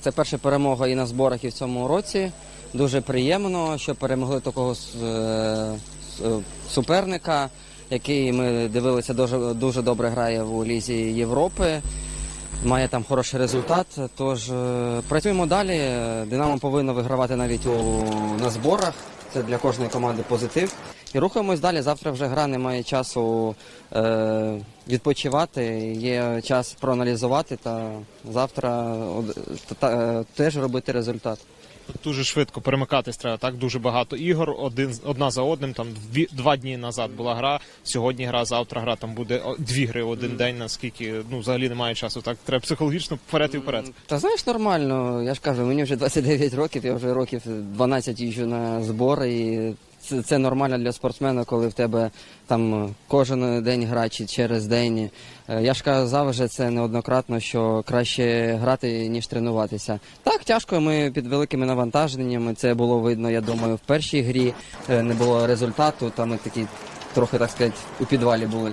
Це перша перемога і на зборах, і в цьому році. Дуже приємно, що перемогли такого е, с- суперника, який ми дивилися дуже, дуже добре грає у Лізі Європи. Має там хороший результат. Тож е, працюємо далі. Динамо повинно вигравати навіть у, на зборах. Це для кожної команди позитив. І рухаємось далі. Завтра вже гра немає часу е, відпочивати. Є час проаналізувати та завтра та- та- теж робити результат. Дуже швидко перемикатись треба. Так дуже багато ігор. Один одна за одним. Там дві два дні назад була гра. Сьогодні гра, завтра гра. Там буде дві гри в один день. Наскільки ну взагалі немає часу. Так треба психологічно вперед і вперед. Та знаєш, нормально. Я ж кажу, мені вже 29 років, я вже років 12 їжджу на збори. І це, це нормально для спортсмена, коли в тебе там кожен день гра чи через день. Е, Я ж казав вже це неоднократно, що краще грати, ніж тренуватися. Так, тяжко, ми під великими навантаженнями. Це було видно, я думаю, в першій грі Е, не було результату. Там ми такі трохи, так сказати, у підвалі були.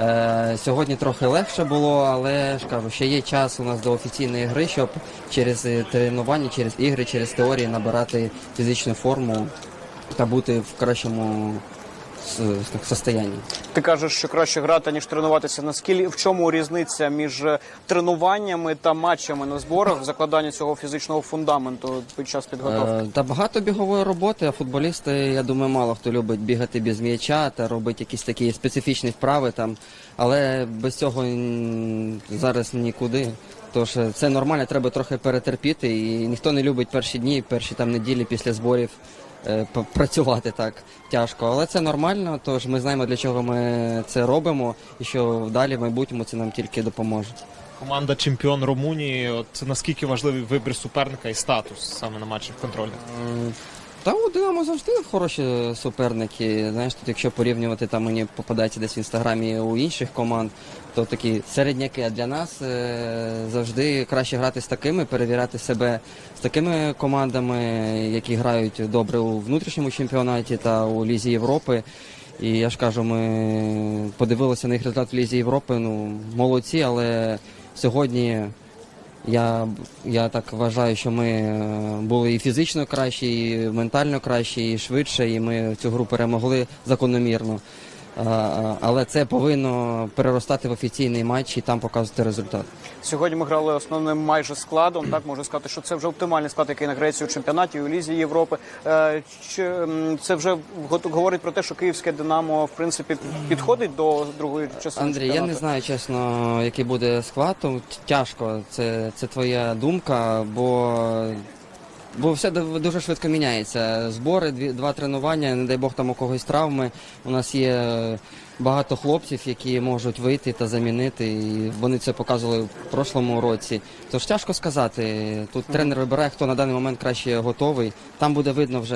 Е, сьогодні трохи легше було, але ж кажу, ще є час у нас до офіційної гри, щоб через е, тренування, через ігри, через теорії набирати фізичну форму та бути в кращому с- состоянні. Ти кажеш, що краще грати ніж тренуватися. Наскільки в чому різниця між тренуваннями та матчами на зборах в закладанні цього фізичного фундаменту під час підготовки? Е, Та багато бігової роботи, а футболісти, я думаю, мало хто любить бігати без м'яча та робити якісь такі специфічні вправи там. Але без цього зараз нікуди. Тож е, це нормально, треба трохи перетерпіти. І ніхто не любить перші дні, перші там неділі після зборів працювати так тяжко. Але це нормально, тож ми знаємо, для чого ми це робимо, і що далі в майбутньому це нам тільки допоможе. Команда чемпіон Румунії. От наскільки важливий вибір суперника і статус саме на матчах контрольних? Та у Динамо завжди хороші суперники. Знаєш, тут якщо порівнювати, там мені попадається десь в інстаграмі у інших команд, то такі середняки. А для нас е, завжди краще грати з такими, перевіряти себе з такими командами, які грають добре у внутрішньому чемпіонаті та у Лізі Європи. І я ж кажу, ми подивилися на їх результат в Лізі Європи. Ну, молодці, але сьогодні я, я так вважаю, що ми е, були і фізично кращі, і ментально кращі, і швидше, і ми цю гру перемогли закономірно. Але це повинно переростати в офіційний матч і там показувати результат. Сьогодні ми грали основним майже складом. Так можна сказати, що це вже оптимальний склад, який награється у чемпіонаті у лізі Європи. Е, Чи це вже говорить про те, що київське Динамо в принципі підходить до другої частини Андрій, я не знаю чесно, який буде склад. Тяжко, це, це твоя думка, бо, бо все дуже швидко міняється. Збори, дві, два тренування, не дай Бог там у когось травми. У нас є багато хлопців, які можуть вийти та замінити. І вони це показували в прошлому році. Тож тяжко сказати. Тут тренер вибирає, хто на даний момент краще готовий. Там буде видно вже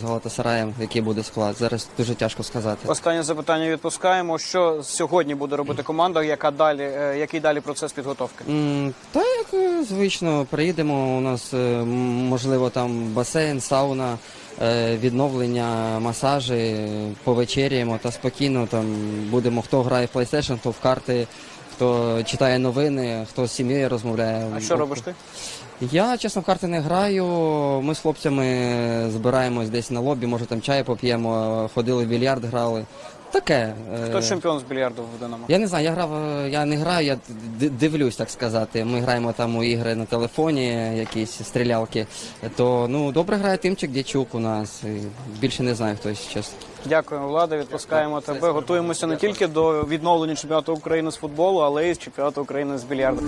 з Галатасараєм, який буде склад. Зараз дуже тяжко сказати. Останнє запитання відпускаємо. Що сьогодні буде робити команда? Яка далі, е, який далі процес підготовки? Та звично, приїдемо. У нас е, можливо там басейн, сауна, е, відновлення, масажі, повечеряємо та спокійно там будемо. Хто грає в PlayStation, хто в карти, хто читає новини, хто з сім'єю розмовляє. А що робиш ти? Я чесно в карти не граю. Ми з хлопцями збираємось десь на лобі, може там чай поп'ємо, ходили в більярд, грали. Таке. е, Хто чемпіон з більярду в Динамо? я не знаю, я грав, е, я не граю, я д- дивлюсь, так сказати. Ми граємо там у ігри на телефоні, якісь стрілялки. То ну добре грає Тимчик Дячук у нас. І більше не знаю хтось чесно. Дякуємо, Влада. Відпускаємо тебе. Готуємося не тільки до відновлення чемпіонату України з футболу, але й з чемпіонату України з більярду.